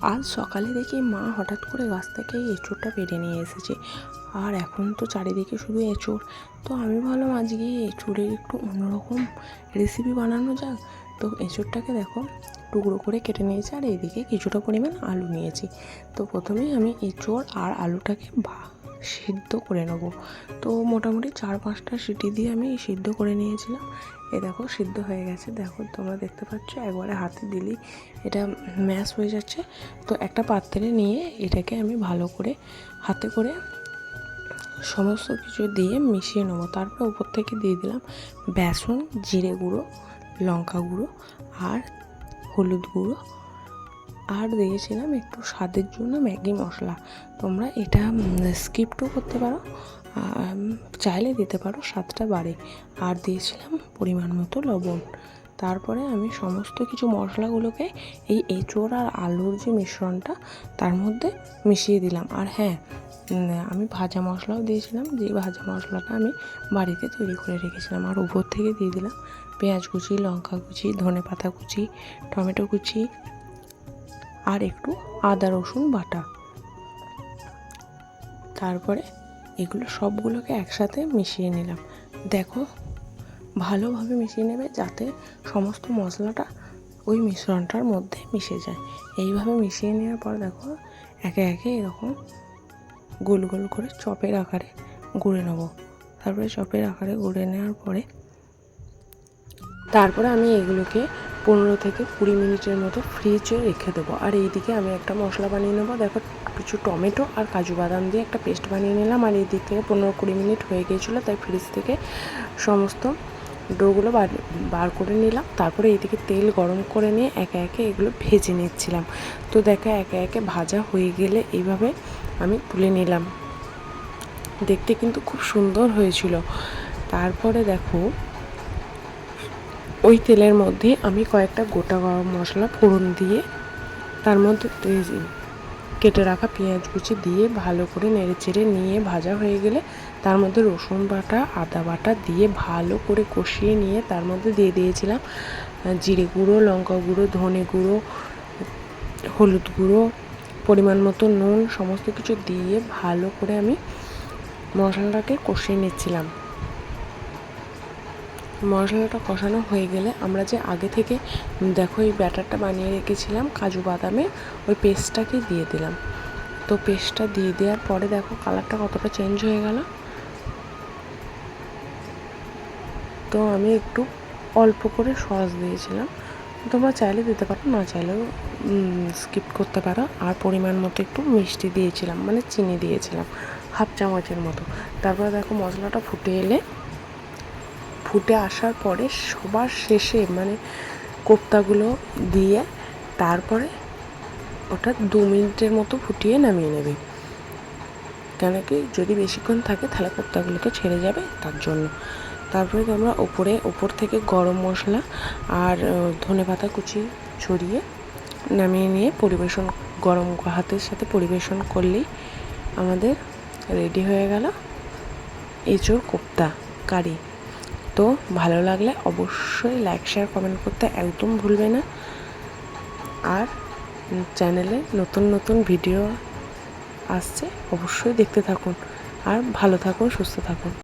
আজ সকালে দেখি মা হঠাৎ করে গাছ থেকে এঁচোড়টা পেড়ে নিয়ে এসেছে। আর এখন তো চারিদিকে শুধু এঁচোড়। তো আমি ভাবলাম আজকে এঁচোড়ের একটু অন্যরকম রেসিপি বানানো যাক। তো এঁচোড়টাকে দেখো, টুকরো করে কেটে নিয়েছি আর এইদিকে কিছুটা পরিমাণ আলু নিয়েছি। তো প্রথমেই আমি এঁচোড় আর আলুটাকে ভা সিদ্ধ করে নেব। তো মোটামুটি চার পাঁচটা সিটি দিয়ে আমি সিদ্ধ করে নিয়েছিলাম। এ দেখো, সিদ্ধ হয়ে গেছে। দেখো, তোমরা দেখতে পাচ্ছ, একবারে হাতে দিলেই এটা ম্যাশ হয়ে যাচ্ছে। তো একটা পাত্রে নিয়ে এটাকে আমি ভালো করে হাতে করে সমস্ত কিছু দিয়ে মিশিয়ে নেব। তারপর উপর থেকে দিয়ে দিলাম বেসন, জিরে গুঁড়ো, লঙ্কা গুঁড়ো আর হলুদ গুঁড়ো। আর দিয়েছিলাম একটু স্বাদের জন্য ম্যাগি মশলা। তোমরা এটা স্কিপও করতে পারো চাইলে দিতে পারো, স্বাদটা বাড়ে। আর দিয়েছিলাম পরিমাণ মতো লবণ। তারপরে আমি সমস্ত কিছু মশলাগুলোকে এই এঁচোড় আর আলুর যে মিশ্রণটা, তার মধ্যে মিশিয়ে দিলাম। আর হ্যাঁ আমি ভাজা মশলাও দিয়েছিলাম যে ভাজা মশলাটা আমি বাড়িতে তৈরি করে রেখেছিলাম। আর উপর থেকে দিয়ে দিলাম পেঁয়াজ কুচি, লঙ্কা কুচি ধনে পাতা কুচি, টমেটো কুচি আর একটু আদা, রসুন বাটা। তারপরে এগুলো সবগুলোকে একসাথে মিশিয়ে নিলাম। দেখো, ভালোভাবে মিশিয়ে নেবে যাতে সমস্ত মশলাটা ওই মিশ্রণটার মধ্যে মিশে যায়। এইভাবে মিশিয়ে নেওয়ার পর দেখো, একে একে এরকম গোল গোল করে চপের আকারে গুঁড়ে নেব। তারপরে চপের আকারে গুঁড়ে নেওয়ার পরে তারপরে আমি এগুলোকে পনেরো থেকে কুড়ি মিনিটের মতো ফ্রিজে রেখে দেবো। আর এইদিকে আমি একটা মশলা বানিয়ে নেব। দেখো, কিছু টমেটো আর কাজু বাদাম দিয়ে একটা পেস্ট বানিয়ে নিলাম। আর এই দিক থেকে পনেরো কুড়ি মিনিট হয়ে গিয়েছিল, তাই ফ্রিজ থেকে সমস্ত ডোগুলো বার বার করে নিলাম। তারপরে এইদিকে তেল গরম করে নিয়ে একে একে এগুলো ভেজে নিচ্ছিলাম। তো দেখো, একে একে ভাজা হয়ে গেলে এইভাবে আমি তুলে নিলাম। দেখতে কিন্তু খুব সুন্দর হয়েছিল। তারপরে দেখো ওই তেলের মধ্যে আমি কয়েকটা গোটা গরম মশলা ফোড়ন দিয়ে তার মধ্যে কেটে রাখা পেঁয়াজ কুচি দিয়ে ভালো করে নেড়ে চেড়ে নিয়ে ভাজা হয়ে গেলে তার মধ্যে রসুন বাটা, আদা বাটা দিয়ে ভালো করে কষিয়ে নিয়ে তার মধ্যে দিয়ে দিয়েছিলাম জিরে গুঁড়ো, লঙ্কা গুঁড়ো, ধনে গুঁড়ো, হলুদ গুঁড়ো, পরিমাণ মতো নুন, সমস্ত কিছু দিয়ে ভালো করে আমি মশলাটাকে কষিয়ে নিচ্ছিলাম। মশলাটা কষানো হয়ে গেলে আমরা যে আগে থেকে দেখো এই ব্যাটারটা বানিয়ে রেখেছিলাম কাজু বাদামে, ওই পেস্টটাকে দিয়ে দিলাম। তো পেস্টটা দিয়ে দেওয়ার পরে দেখো কালারটা কতটা চেঞ্জ হয়ে গেল। তো আমি একটু অল্প করে সস দিয়েছিলাম। তোমরা চাইলে দিতে পারো, না চাইলেও স্কিপ করতে পারো। আর পরিমাণ মতো একটু মিষ্টি দিয়েছিলাম মানে চিনি দিয়েছিলাম, হাফ চামচের মতো। তারপরে দেখো মশলাটা ফুটে এলে ফুটে আসার পরে সবার শেষে মানে কোপ্তাগুলো দিয়ে তারপরে ওটা দু মিনিটের মতো ফুটিয়ে নামিয়ে নেবে। কেন কি যদি বেশিক্ষণ থাকে তাহলে কোপ্তাগুলো তো ছেড়ে যাবে তার জন্য। তারপরে তোমরা ওপরে, ওপর থেকে গরম মশলা আর ধনে পাতা কুচি ছড়িয়ে নামিয়ে নিয়ে পরিবেশন, গরম হাতের সাথে পরিবেশন করলেই আমাদের রেডি হয়ে গেল এঁচোড় কোপ্তা কারি। তো ভালো লাগলে অবশ্যই লাইক শেয়ার কমেন্ট করতে একদম ভুলবে না। আর চ্যানেলে নতুন নতুন ভিডিও আসছে, অবশ্যই দেখতে থাকুন। আর ভালো থাকুন, সুস্থ থাকুন।